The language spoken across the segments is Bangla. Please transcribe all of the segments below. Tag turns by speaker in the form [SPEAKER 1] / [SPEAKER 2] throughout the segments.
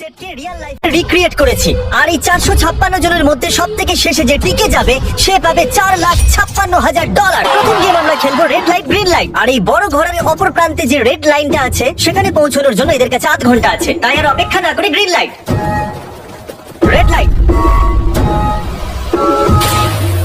[SPEAKER 1] সেটকে রিয়েল লাইফে রিক্রিয়েট করেছি। আর এই চারশো ছাপ্পান্ন জনের মধ্যে সব শেষে যে টিকে যাবে, সে চার লাখ ছাপ্পান্ন হাজার ডলার প্রথম গেম আমরা খেলব রেড লাইট গ্রিন লাইট আর এই বড় ঘরের অপর প্রান্তে যে রেড লাইনটা আছে, সেখানে পৌঁছানোর জন্য এদের কাছে আধ ঘণ্টা আছে। তাই আর অপেক্ষা না করে গ্রিন লাইট রেড লাইট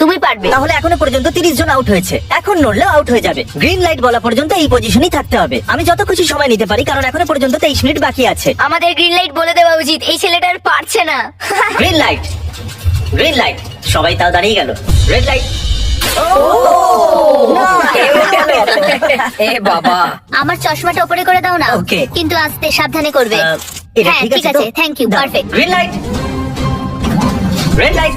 [SPEAKER 2] তুমি পারবে।
[SPEAKER 1] তাহলে এখনও পর্যন্ত তিরিশ জন আউট হয়েছে। এখন নড়লেও আউট হয়ে যাবে। গ্রিন লাইট বলা পর্যন্ত এই পজিশনই থাকতে হবে। আমি যত খুশি সময় নিতে পারি কারণ এখনও পর্যন্ত তেইশ মিনিট বাকি আছে।
[SPEAKER 2] আমাদের গ্রিন লাইট বলে দেওয়া উচিত এই ছেলেটা আর পারছে না।
[SPEAKER 1] গ্রিন লাইট গ্রিন লাইট সবাই তাও দাঁড়িয়ে গেল। রেড লাইট
[SPEAKER 3] এ বাবা।
[SPEAKER 2] আমার চশমাটা উপরে করে দাও না।
[SPEAKER 1] Okay.
[SPEAKER 2] কিন্তু আস্তে সাবধানে করবে।
[SPEAKER 1] এটা
[SPEAKER 2] হ্যাঁ
[SPEAKER 1] ঠিক আছে
[SPEAKER 2] thank you perfect
[SPEAKER 1] green light red light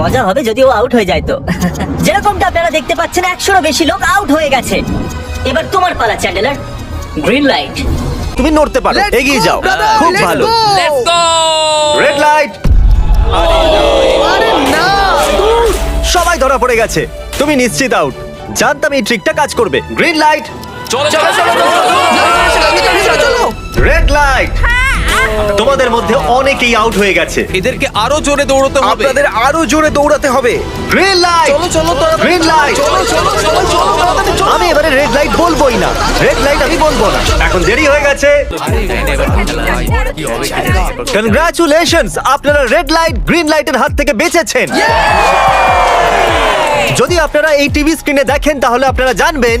[SPEAKER 1] মজা হবে যদি ও আউট হয়ে যায় তো যেরকমটা আপনারা দেখতে পাচ্ছেন একশোরও বেশি লোক আউট হয়ে গেছে এবার তোমার পালা চ্যান্ডেলার গ্রিন লাইট
[SPEAKER 4] তুমি নড়তে পারো এগিয়ে যাও খুব ভালো রেড লাইট সবাই ধরা পড়ে গেছে তুমি নিশ্চিত আউট জানতাম এই ট্রিকটা কাজ করবে গ্রিন লাইট চলো চলো চলো চলো রেড লাইট তোমাদের মধ্যে অনেকেই আউট হয়ে গেছে।
[SPEAKER 5] এদেরকে আরও জোরে দৌড়তে হবে।
[SPEAKER 4] আপনাদের আরও জোরে দৌড়াতে হবে। গ্রিন লাইট
[SPEAKER 5] চলো, চলো।
[SPEAKER 4] গ্রিন লাইট আমি এবারে রেড লাইট বলবোই না। রেড লাইট আমি বলব না। এখন দেরি হয়ে গেছে। কনগ্রাচুলেশনস আপনারা রেড লাইট গ্রিন লাইটের হাত থেকে বেঁচেছেন। যদি আপনারা এই টিভি স্ক্রিনে দেখেন তাহলে আপনারা জানবেন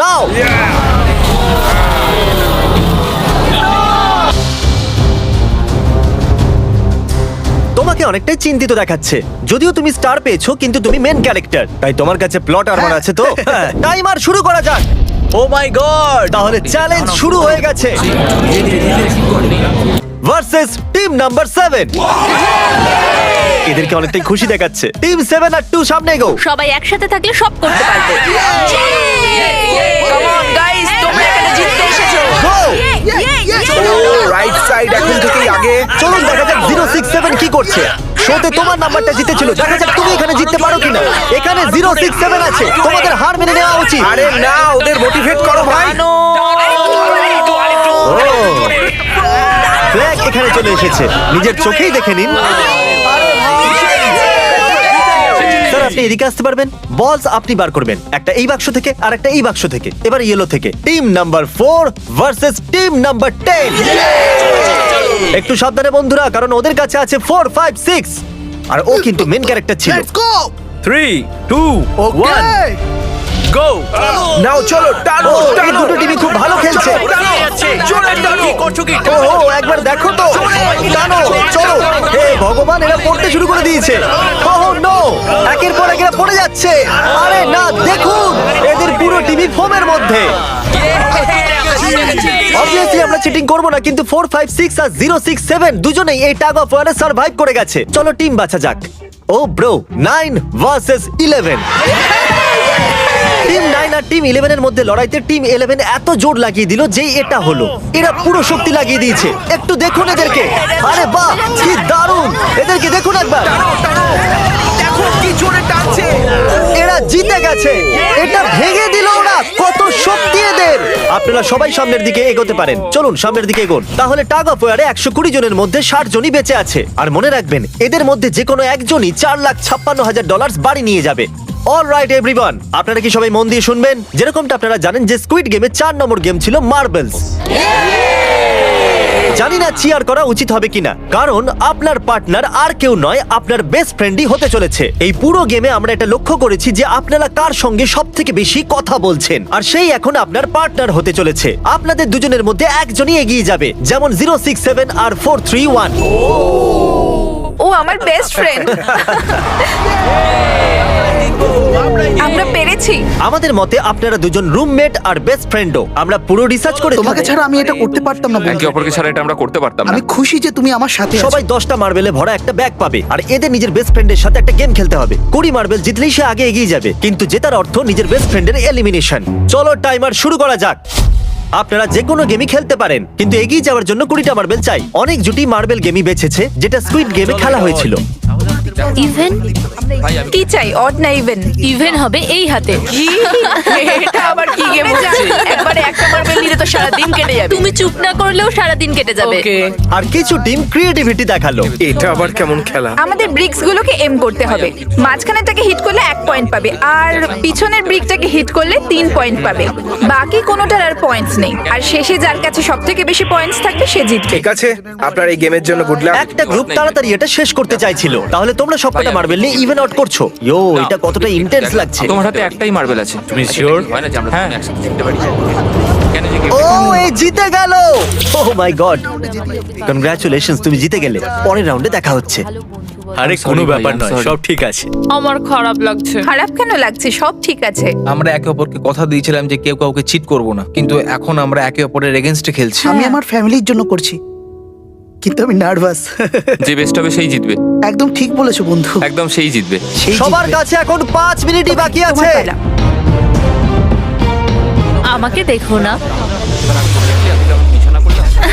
[SPEAKER 4] নাও তোমাকে অনেকটাই চিন্তিত দেখাচ্ছে। যদিও তুমি স্টার পেয়েছ কিন্তু তুমি মেন ক্যারেক্টার তাই তোমার কাছে প্লট আর্মার আছে তো? টাইমার শুরু করা যাক।
[SPEAKER 5] ও মাই গড
[SPEAKER 4] তাহলে চ্যালেঞ্জ শুরু হয়ে গেছে। ভার্সেস টিম নাম্বার সেভেন এদেরকে অনেকটাই খুশি দেখাচ্ছে। টিম সেভেন আর টু সামনে গো
[SPEAKER 6] সবাই একসাথে থাকলে সব করতে পারবে।
[SPEAKER 5] রাইট সাইড এখন থেকেই আগে
[SPEAKER 4] চলুন দেখা যাক জিরো সিক্স সেভেন কি করছে শোতে তোমার নাম্বারটা জিতেছিল দেখা যাক তুমি এখানে জিততে পারো কিনা এখানে জিরো সিক্স সেভেন আছে তোমাদের হার মেনে নেওয়া উচিত
[SPEAKER 5] আরে না ওদের মোটিভেট করো ভাই
[SPEAKER 4] ফ্ল্যাগ এখানে চলে এসেছে নিজের চোখেই দেখে নিন স্যার আপনি এদিকে আসতে পারবেন। বলস আপনি বার করবেন। একটা এই বাক্স থেকে আর একটা এই বাক্স থেকে। এবার ইয়েলো থেকে। Team number four versus team number ten একটু সাবধানে বন্ধুরা কারণ ওদের কাছে আছে ফোর ফাইভ সিক্স আর ও কিন্তু মেন ক্যারেক্টার ছিল।
[SPEAKER 5] Three two one go now চলো টানো
[SPEAKER 4] ও, এই
[SPEAKER 5] টানো
[SPEAKER 4] দুটো টিমই খুব ভালো খেলছে।
[SPEAKER 5] টানো, জোরে টানো কি করছ কি
[SPEAKER 4] ও ও, একবার দেখো তো টানো চলো হে ভগবান এরা পড়তে শুরু করে দিয়েছে ওহ নো একের পর এক পড়ে যাচ্ছে আরে না দেখুন এদের পুরো টিভি ফোমের মধ্যে অবভিয়াসলি আমরা চিটিং করব না কিন্তু ফোর ফাইভ সিক্স আর জিরো সিক্স সেভেন দুজনেই এই টাগ অফ ওয়ারে সার্ভাইভ করে গেছে চলো টিম বাছা যাক ও bro nine versus eleven team nine আর টিম ইলেভেনের মধ্যে লড়াইতে টিম ইলেভেন এত জোর লাগিয়ে দিল যে এটা হলো। এরা পুরো শক্তি লাগিয়ে দিয়েছে। একটু দেখুন এদেরকে। আরে বাহ কি দারুণ। এদেরকে দেখুন একবার। এরা জিতে গেছে। এটা ভেঙে দিল ওরা। কত শক্তি এদের। আপনারা সবাই সামনের দিকে এগোতে পারেন। চলুন সামনের দিকে এগোন। তাহলে টাগ অফ ওয়ারে একশো কুড়ি জনের মধ্যে ষাট জনই বেঁচে আছে। আর মনে রাখবেন এদের মধ্যে যে কোনো একজনই চার লাখ ছাপ্পান্ন হাজার ডলার বাড়ি নিয়ে যাবে। অল রাইট এভরিওয়ান আপনারা কি সবাই মন দিয়ে শুনবেন? যেরকমটা আপনারা জানেন যে স্কুইড গেমে চার নম্বর গেম ছিল মার্বেলস জানি না চিয়ার করা উচিত হবে কিনা কারণ আপনার পার্টনার আর কেউ নয় আপনার বেস্ট ফ্রেন্ডই হতে চলেছে। এই পুরো গেমে আমরা এটা লক্ষ্য করেছি যে আপনারা কার সঙ্গে সব থেকে বেশি কথা বলছেন আর সেই এখন আপনার পার্টনার হতে চলেছে। আপনাদের দুজনের মধ্যে একজনই এগিয়ে যাবে যেমন জিরো সিক্স সেভেন আর ফোর থ্রি ওয়ান
[SPEAKER 7] ও আমার বেস্ট ফ্রেন্ড আমরা পেরেছি।
[SPEAKER 4] আমাদের মতে আপনারা দুজন রুমমেট আর বেস্ট ফ্রেন্ডও আমরা পুরো রিসার্চ করে
[SPEAKER 8] তোমাকে ছাড়া আমি এটা করতে পারতাম না
[SPEAKER 9] একে
[SPEAKER 8] বন্ধু।
[SPEAKER 9] অপরকে ছাড়া এটা আমরা করতে পারতাম না।
[SPEAKER 8] আমি খুশি যে তুমি আমার সাথে আছো।
[SPEAKER 4] সবাই দশটা মার্বেলে ভরা একটা ব্যাগ পাবে। আর এদের নিজের বেস্ট ফ্রেন্ডের সাথে একটা গেম খেলতে হবে। কুড়ি মার্বেল জিতলেই সে আগে এগিয়ে যাবে। কিন্তু জেতার অর্থ নিজের বেস্ট ফ্রেন্ডের এলিমিনেশন চলো টাইমার শুরু করা যাক। আপনারা যে কোনো গেমই খেলতে পারেন। কিন্তু এগিয়ে যাওয়ার জন্য কুড়িটা মার্বেল চাই। অনেক জুটি মার্বেল গেমই বেছেছে যেটা স্কুইড গেমে খেলা হয়েছিল।
[SPEAKER 2] ইভেন
[SPEAKER 7] কি চাই? অড না ইভেন
[SPEAKER 2] ইভেন হবে এই হাতে।
[SPEAKER 6] কি? এটা আবার কি গেম হচ্ছে? একবারে একটা মার্বেল নিলে তো সারা দিন কেটে যাবে।
[SPEAKER 2] তুমি চুপ না করলেও সারা দিন কেটে যাবে।
[SPEAKER 4] আর কিছু টিম ক্রিয়েটিভিটি দেখাল।
[SPEAKER 5] এটা আবার কেমন খেলা?
[SPEAKER 7] আমাদের ব্রিক্স গুলোকে এম করতে হবে। মাঝখানেটাকে হিট করলে এক পয়েন্ট পাবে আর পিছনের ব্রিকটাকে হিট করলে তিন পয়েন্ট পাবে। বাকি কোনোটার আর পয়েন্টস নেই। আর শেষে যার কাছে সব থেকে বেশি পয়েন্টস থাকবে সে জিতবে।
[SPEAKER 5] ঠিক আছে। আপনার এই গেমের জন্য গুড লাক
[SPEAKER 4] একটা গ্রুপ তাড়াতাড়ি এটা শেষ করতে চাইছিল। তাহলে তোমরা সবকটা মার্বেল নিয়ে ইভেন আউট করছ? ইয়ো এটা কতটা ইন্টেন্স লাগছে।
[SPEAKER 9] তোমার হাতে একটাই মার্বেল আছে। তুমি শিওর হয় না যে আমরা দুজন একসাথে জিততে পারি?
[SPEAKER 4] ও এই জিতে গেল! ও মাই গড কনগ্রাচুলেশনস তুমি জিতে গেলে। পরের রাউন্ডে দেখা হচ্ছে।
[SPEAKER 9] আরে কোনো ব্যাপার নয় সব
[SPEAKER 5] ঠিক আছে।
[SPEAKER 6] আমার খারাপ লাগছে।
[SPEAKER 7] খারাপ কেন লাগছে? সব ঠিক আছে।
[SPEAKER 10] আমরা একে অপরকে কথা দিয়েছিলাম যে কেউ কাউকে চিট করব না কিন্তু এখন আমরা একে অপরের এগেনস্টে খেলছি।
[SPEAKER 8] আমি আমার ফ্যামিলির জন্য করছি। কিন্তু আমি নার্ভাস
[SPEAKER 9] যে বেস্ট হবে সেই জিতবে।
[SPEAKER 8] একদম ঠিক বলেছ বন্ধু
[SPEAKER 9] একদম সেই জিতবে
[SPEAKER 8] সেই
[SPEAKER 4] সবার
[SPEAKER 8] জিতবে।
[SPEAKER 4] কাছে এখন পাঁচ মিনিটই বাকি আছে।
[SPEAKER 2] আমাকে দেখো না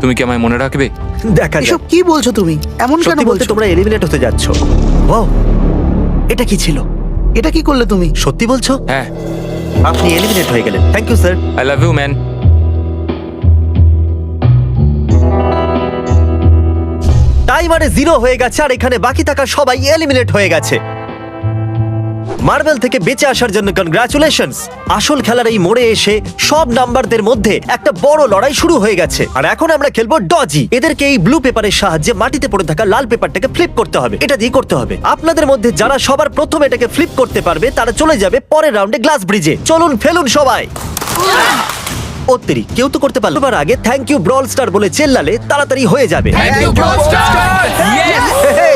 [SPEAKER 9] তুমি কি আমায় মনে রাখবে?
[SPEAKER 4] দেখা যাক।
[SPEAKER 8] এসব কি বলছো তুমি? এমন কেন
[SPEAKER 4] সত্যি বলতে
[SPEAKER 8] বলছো?
[SPEAKER 4] তোমরা এলিমিনেট হতে যাচ্ছ। ও এটা কি ছিল?
[SPEAKER 8] এটা কি করলে তুমি?
[SPEAKER 4] সত্যি বলছো?
[SPEAKER 9] হ্যাঁ।
[SPEAKER 4] আপনি এলিমিনেট হয়ে গেলেন। Thank you sir
[SPEAKER 9] I love you man
[SPEAKER 4] টাইমারে zero হয়ে গেছে আর এখানে বাকি থাকা সবাই এলিমিনেট হয়ে গেছে। মার্বেল থেকে বেঁচে আসার জন্য কনগ্রাচুলেশনস আসল খেলার এই মোড়ে এসে সব নাম্বারদের মধ্যে একটা বড় লড়াই শুরু হয়ে গেছে। আর এখন আমরা খেলব ডজি এদেরকে এই ব্লু পেপারের সাহায্যে মাটিতে পড়ে থাকা লাল পেপারটাকে ফ্লিপ করতে হবে। এটা দিয়ে করতে হবে। আপনাদের মধ্যে যারা সবার প্রথম এটাকে ফ্লিপ করতে পারবে, তারা চলে যাবে পরের রাউন্ডে গ্লাস ব্রিজে চলুন, ফেলুন সবাই। কেউ তো করতে পারল আগে থ্যাংক ইউ ব্রল স্টার বলে চেল্লালে তাড়াতাড়ি হয়ে যাবে।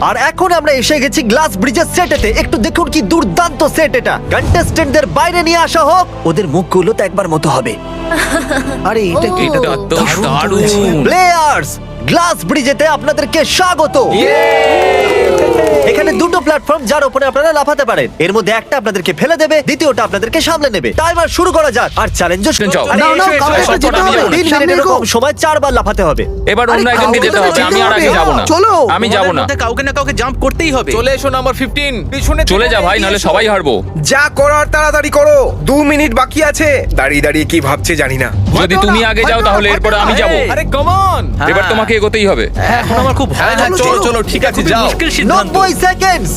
[SPEAKER 4] আর এখন আমরা এসে গেছি গ্লাস ব্রিজের সেটেতে একটু দেখুন কি দুর্দান্ত সেট এটা। কন্টেস্টেন্টদের বাইরে নিয়ে আসা হোক ওদের মুখগুলো তো একবার মতো হবে।
[SPEAKER 8] আরে এটা কি?
[SPEAKER 9] এটা তো দারুণ
[SPEAKER 4] প্লেয়ার্স গ্লাস ব্রিজেতে আপনাদেরকে স্বাগত। এখানে প্ল্যাটফর্ম যার উপরে আপনারা লাফাতে পারেন। এর মধ্যে একটা আপনাদেরকে ফেলে দেবে দ্বিতীয়টা আপনাদেরকে সামলে নেবে। টাইমার শুরু করা যাক আর চ্যালেঞ্জও শুরু
[SPEAKER 9] যাও।
[SPEAKER 4] আরে
[SPEAKER 8] নাও, নাও,
[SPEAKER 4] এসো, এসো,
[SPEAKER 8] কাউকে তো যেতে হবে।
[SPEAKER 4] তিন
[SPEAKER 8] সামনে
[SPEAKER 4] মিনিটের
[SPEAKER 8] এগো।
[SPEAKER 4] কম সময় চারবার লাফাতে হবে।
[SPEAKER 9] এবার অন্য
[SPEAKER 8] আরে
[SPEAKER 9] একজনকে
[SPEAKER 8] কাউকে
[SPEAKER 9] যেতে
[SPEAKER 8] তো
[SPEAKER 9] হবে। আমি আর আগে। যাব না।
[SPEAKER 8] চলো।
[SPEAKER 9] আমি যাব না।
[SPEAKER 10] কাউকে না কাউকে জাম্প করতেই হবে।
[SPEAKER 5] চলে এসো নাম্বার ফিফটিন পিছনে
[SPEAKER 9] চলে যা ভাই নাহলে সবাই হারবো।
[SPEAKER 5] যা করার তাড়াতাড়ি করো। দু মিনিট বাকি আছে। দাঁড়িয়ে দাঁড়িয়ে কি ভাবছে জানি না।
[SPEAKER 9] যদি তুমি আগে যাও তাহলে এরপরে আমি যাব।
[SPEAKER 5] আরে কমন
[SPEAKER 9] এবার তোমাকে এগোতেই হবে।
[SPEAKER 10] এখন আমার খুব ভয়
[SPEAKER 8] চলো,
[SPEAKER 10] লাগছে
[SPEAKER 8] চলো, চলো,
[SPEAKER 10] ঠিক আছে যাও। মুশকিল সিদ্ধান্ত।
[SPEAKER 4] নব্বই সেকেন্ডস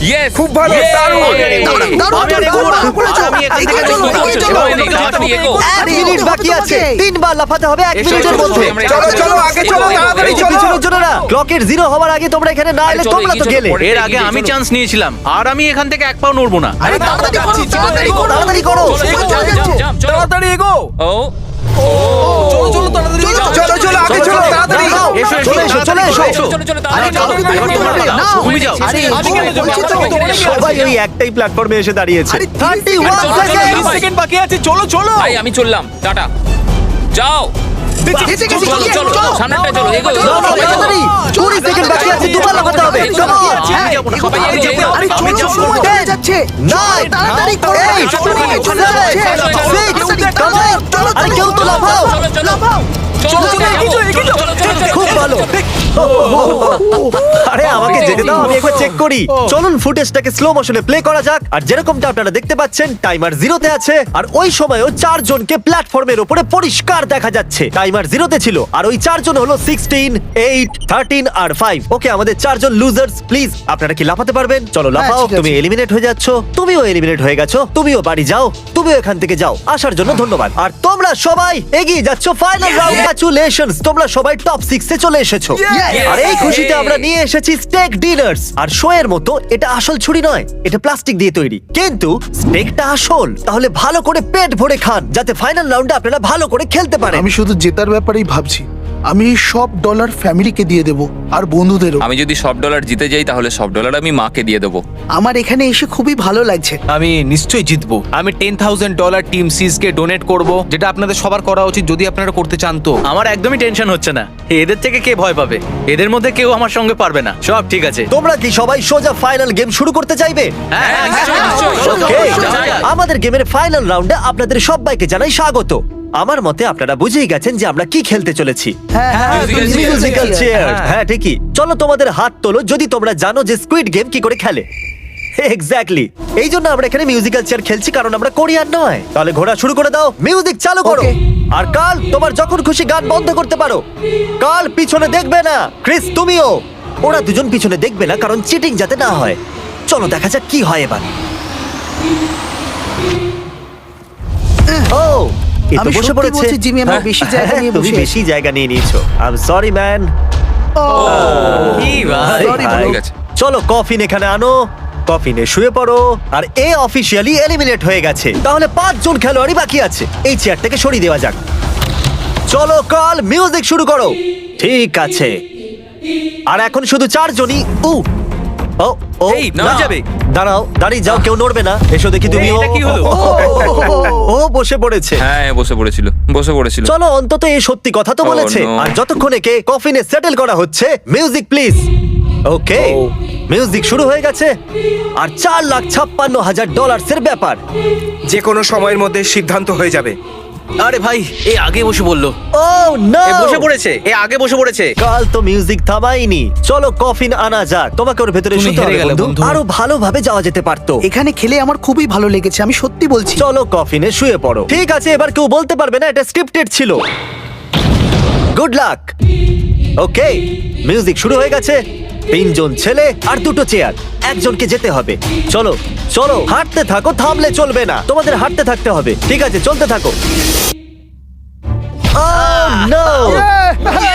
[SPEAKER 9] তাড়াতাড়ি
[SPEAKER 5] তাড়াতাড়ি চলো।
[SPEAKER 4] তো
[SPEAKER 8] করতে হবে, নাও।
[SPEAKER 10] তুমি যাও
[SPEAKER 8] আরে,
[SPEAKER 9] আমি আমি এখানে
[SPEAKER 4] ওই একটাই প্ল্যাটফর্মে এসে দাঁড়িয়েছে
[SPEAKER 8] আরে,
[SPEAKER 4] 31
[SPEAKER 9] চলো, চলো, চলো,
[SPEAKER 5] চলো
[SPEAKER 9] আমি
[SPEAKER 8] গেছি,
[SPEAKER 9] চলো চলো চলো সামনেটা চলো এগো এগো,
[SPEAKER 4] দাও, দাও,
[SPEAKER 9] সবাই
[SPEAKER 4] তাড়াতাড়ি 20 সেকেন্ড বাকি আছে দুবার লাফাতে হবে Come on!
[SPEAKER 10] আমি যাব না
[SPEAKER 9] সবাই
[SPEAKER 10] আমি না।
[SPEAKER 8] আরে
[SPEAKER 10] আমি
[SPEAKER 8] চলো,
[SPEAKER 10] যাব
[SPEAKER 8] সময়
[SPEAKER 10] না।
[SPEAKER 8] চলে যাচ্ছে।
[SPEAKER 4] Nine,
[SPEAKER 8] তাড়াতাড়ি করো,
[SPEAKER 4] eight,
[SPEAKER 8] চলে যাচ্ছে, চলে যাচ্ছে।
[SPEAKER 9] চলো, চলো,
[SPEAKER 4] six,
[SPEAKER 8] চলো,
[SPEAKER 4] come on!
[SPEAKER 8] চলো, চলো,
[SPEAKER 4] তো
[SPEAKER 9] চলো চলো চলো চলো চলো চলো চলো
[SPEAKER 4] খুব ভালো আরে আমাকে যেতে দাও আমি একবার চেক করি। চলুন ফুটেজটাকে স্লো মোশনে প্লে করা যাক। আর যেরকমটা আপনারা দেখতে পাচ্ছেন টাইমার জিরোতে আছে। আর ওই সময়ও চারজনকে প্ল্যাটফর্মের উপরে পরিষ্কার দেখা যাচ্ছে। টাইমার জিরোতে ছিল আর ওই চারজন হলো সিক্সটিন এইট থার্টিন আর ফাইভ ওকে আমাদের চারজন লুজার্স প্লিজ আপনারা কি লাফাতে পারবেন? চলো লাফাও তুমি এলিমিনেট হয়ে যাচ্ছ। তুমিও এলিমিনেট হয়ে গেছো তুমিও বাড়ি যাও তুমিও এখান থেকে যাও। আসার জন্য ধন্যবাদ। আর তোমরা সবাই এগিয়ে যাচ্ছ ফাইনাল রাউন্ড কংগ্রাচুলেশনস তোমরা সবাই টপ সিক্সে চলে এসেছ। আর এই খুশিতে আমরা নিয়ে এসেছি স্টেক ডিনার্স আর শো এর মতো এটা আসল ছুরি নয় এটা প্লাস্টিক দিয়ে তৈরি। কিন্তু স্টেকটা আসল তাহলে ভালো করে পেট ভরে খান যাতে ফাইনাল রাউন্ডে আপনারা ভালো করে খেলতে পারেন।
[SPEAKER 8] আমি শুধু জেতার ব্যাপারেই ভাবছি। আমি এই সব ডলার ফ্যামিলিকে দিয়ে দেব আর বন্ধুদেরও।
[SPEAKER 9] আমি যদি সব ডলার জিতে যাই তাহলে সব ডলার আমি মাকে দিয়ে দেবো।
[SPEAKER 8] আমার এখানে এসে খুবই ভালো লাগছে।
[SPEAKER 10] আমি নিশ্চয়ই জিতবো। আমি ten thousand dollar team seas কে ডোনেট করব যেটা আপনাদের সবার করা উচিত যদি আপনারা করতে চান তো। আমার একদমই টেনশন হচ্ছে না। এদের থেকে কে ভয় পাবে? এদের মধ্যে কেউ আমার সঙ্গে পারবে না। সব ঠিক আছে।
[SPEAKER 4] তোমরা কি সবাই সোজা ফাইনাল গেম শুরু করতে চাইবে?
[SPEAKER 9] হ্যাঁ নিশ্চয়ই নিশ্চয়ই।
[SPEAKER 4] Okay, আমাদের গেমের ফাইনাল রাউন্ডে আপনাদের সবাইকে জানাই স্বাগত। আমার মতে আপনারা বুঝেই গেছেন যে আমরা কি খেলতে চলেছি।
[SPEAKER 8] হ্যাঁ হ্যাঁ
[SPEAKER 9] musical chair।
[SPEAKER 4] মিউজিক্যাল চেয়ার হ্যাঁ। ঠিকই। চলো তোমাদের হাত তোলো যদি তোমরা জানো যে স্কুইড গেম কি করে খেলে। এক্স্যাক্টলি এই জন্য আমরা এখানে মিউজিক্যাল চেয়ার খেলছি কারণ আমরা কোরিয়ান নয়। তাহলে ঘোরা শুরু করে দাও মিউজিক চালু করো। আর কাল তোমার যখন খুশি গান বন্ধ করতে পারো। কাল পিছনে দেখবে না ক্রিস তুমিও। ওরা দুজন পিছনে দেখবে না কারণ চিটিং যাতে না হয়। চলো দেখা যাক কি হয় এবার। ও! এ তো
[SPEAKER 8] আমি
[SPEAKER 4] বসে
[SPEAKER 8] সত্যি
[SPEAKER 4] পড়েছে।
[SPEAKER 8] বলছি, জিমি, আমরা বেশি জায়গা
[SPEAKER 4] হ্যাঁ,
[SPEAKER 8] নিয়ে
[SPEAKER 4] তুমি
[SPEAKER 8] বসে
[SPEAKER 4] বেশি জায়গা নিয়ে নিয়েছো। আই এম সরি ম্যান
[SPEAKER 10] কি ভাই।
[SPEAKER 8] Sorry,
[SPEAKER 4] ভাই।
[SPEAKER 9] ঠিক আছে।
[SPEAKER 4] চলো কফিন এখানে আনো। কফিনে শুয়ে পড়ো। আর এ অফিসিয়ালি এলিমিনেট হয়ে গেছে। তাহলে পাঁচজন খেলোয়াড়ই বাকি আছে। এই চেয়ারটাকে সরিয়ে দেওয়া যাক। চলো কাল মিউজিক শুরু করো। ঠিক আছে। আর এখন শুধু চারজনই। উ। ও ও
[SPEAKER 10] এই,
[SPEAKER 4] না।
[SPEAKER 10] যাবে।
[SPEAKER 4] দাঁড়াও দাঁড়িয়ে যাও কেউ নড়বে না। এসো দেখি তুমি
[SPEAKER 10] এটা কি হলো?
[SPEAKER 4] ও বসে পড়েছে।
[SPEAKER 9] হ্যাঁ বসে পড়েছিল বসে পড়েছিল।
[SPEAKER 4] চলো অন্তত এই সত্যি কথা তো
[SPEAKER 9] Oh,
[SPEAKER 4] বলেছে।
[SPEAKER 9] no.
[SPEAKER 4] আর যতক্ষণ একে কফিনে সেটেল করা হচ্ছে মিউজিক প্লিজ ওকে মিউজিক শুরু হয়ে গেছে। আর চার লাখ ছাপ্পান্ন হাজার ডলার্সের ব্যাপার।
[SPEAKER 5] যে কোনো সময়ের মধ্যে সিদ্ধান্ত হয়ে যাবে।
[SPEAKER 10] আরে ভাই এ আগে বসে বলল।
[SPEAKER 4] ও না
[SPEAKER 10] এ বসে পড়েছে এ আগে বসে পড়েছে।
[SPEAKER 4] কাল তো মিউজিক থামাইনি। চলো কফিন আনা যাক। তোমাকে ওর ভেতরে
[SPEAKER 10] তুমি
[SPEAKER 4] শুতে
[SPEAKER 10] হেরে
[SPEAKER 4] হবে
[SPEAKER 10] গেলে,
[SPEAKER 4] বন্ধু।
[SPEAKER 10] বন্ধু।
[SPEAKER 4] আরও ভালোভাবে যাওয়া যেতে পারতো।
[SPEAKER 8] এখানে খেলে আমার খুবই ভালো লেগেছে আমি সত্যি বলছি।
[SPEAKER 4] চলো কফিনে শুয়ে পড়ো। ঠিক আছে এবার কেউ বলতে পারবে না এটা স্ক্রিপ্টেড ছিল। গুড লাক ওকে মিউজিক শুরু হয়ে গেছে। তিনজন ছেলে আর দুটো চেয়ার। একজনকে যেতে হবে। চলো চলো, হাঁটতে থাকো, থামলে চলবে না। তোমাদের হাঁটতে থাকতে হবে। ঠিক আছে, চলতে থাকো। Oh!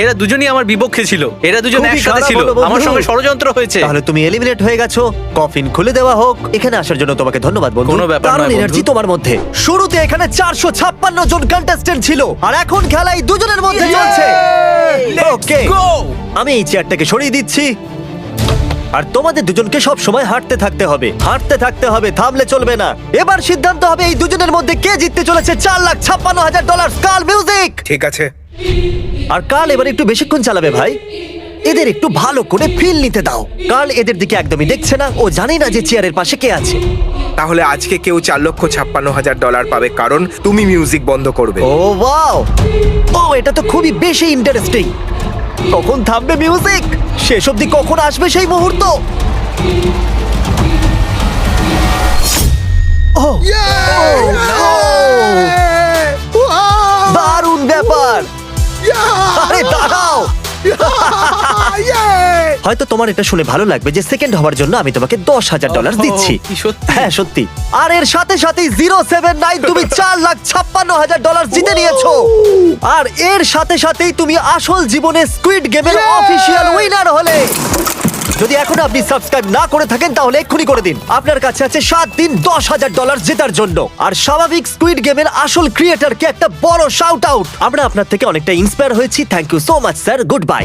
[SPEAKER 10] এরা দুজনই আমার বিপক্ষে ছিল। এরা দুজন
[SPEAKER 4] খুবই
[SPEAKER 10] একসাথে
[SPEAKER 4] খারাপ
[SPEAKER 10] ছিল।
[SPEAKER 4] হলো, বন্ধু।
[SPEAKER 10] আমার সঙ্গে ষড়যন্ত্র হয়েছে।
[SPEAKER 4] তাহলে তুমি এলিমিনেট হয়ে গেছো। কফিন খুলে দেওয়া হোক। এখানে আসার জন্য তোমাকে ধন্যবাদ বন্ধু।
[SPEAKER 10] কোনো ব্যাপার
[SPEAKER 4] দারুণ
[SPEAKER 10] নয়, বন্ধু।
[SPEAKER 4] এনার্জি তোমার মধ্যে। শুরুতে এখানে চারশো ছাপ্পান্ন জন কন্টেস্টেন্ট ছিল। আর এখন খেলাই দুজনের মধ্যে চলছে। ওকে আমি এই চেয়ারটাকে সরিয়ে দিচ্ছি। আর তোমাদের দুজনকে সব সময় হাঁটতে থাকতে হবে। হাঁটতে থাকতে হবে থামলে চলবে না। এবার সিদ্ধান্ত হবে এই দুজনের মধ্যে কে জিততে চলেছে। চার লাখ ছাপ্পান্ন হাজার ডলার কাল মিউজিক
[SPEAKER 5] ঠিক আছে।
[SPEAKER 4] আর কাল এবার একটু বেশিক্ষণ চালাবে ভাই। এদের একটু ভালো করে ফিল নিতে দাও। কাল এদের দিকে একদমই দেখছে না। ও জানে না যে চেয়ারের পাশে কে আছে।
[SPEAKER 5] তাহলে আজকে কেউ চার লক্ষ ছাপ্পান্ন হাজার ডলার পাবে কারণ তুমি মিউজিক বন্ধ করবে।
[SPEAKER 4] ও ওয়াও ও এটা তো খুবই বেশি ইন্টারেস্টিং কখন থামবে মিউজিক শেষ অবধি কখন আসবে সেই মুহূর্ত? ও দারুণ ব্যাপার! আরে দাঁড়াও! হয়তো তোমার এটা শুনে ভালো লাগবে যে সেকেন্ড হওয়ার জন্য আমি তোমাকে দশ হাজার ডলার দিচ্ছি। হ্যাঁ সত্যি। আর এর সাথে সাথে জিরো সেভেন নাইন তুমি চার লাখ ছাপ্পান্ন হাজার ডলার জিতে নিয়েছো। আর এর সাথে সাথেই তুমি আসল জীবনে স্কুইড গেমের অফিসিয়াল উইনার হলে। যদি এখন আপনি সাবস্ক্রাইব না করে থাকেন, তাহলে এক্ষুনি করে দিন। আপনার কাছে আছে সাত দিন, দশ হাজার ডলার জেতার জন্য। আর স্বাভাবিক স্কুইড গেমের আসল ক্রিয়েটারকে একটা বড় শাউট আউট আমরা আপনার থেকে অনেকটা ইন্সপায়ার হয়েছি। Thank you so much sir good bye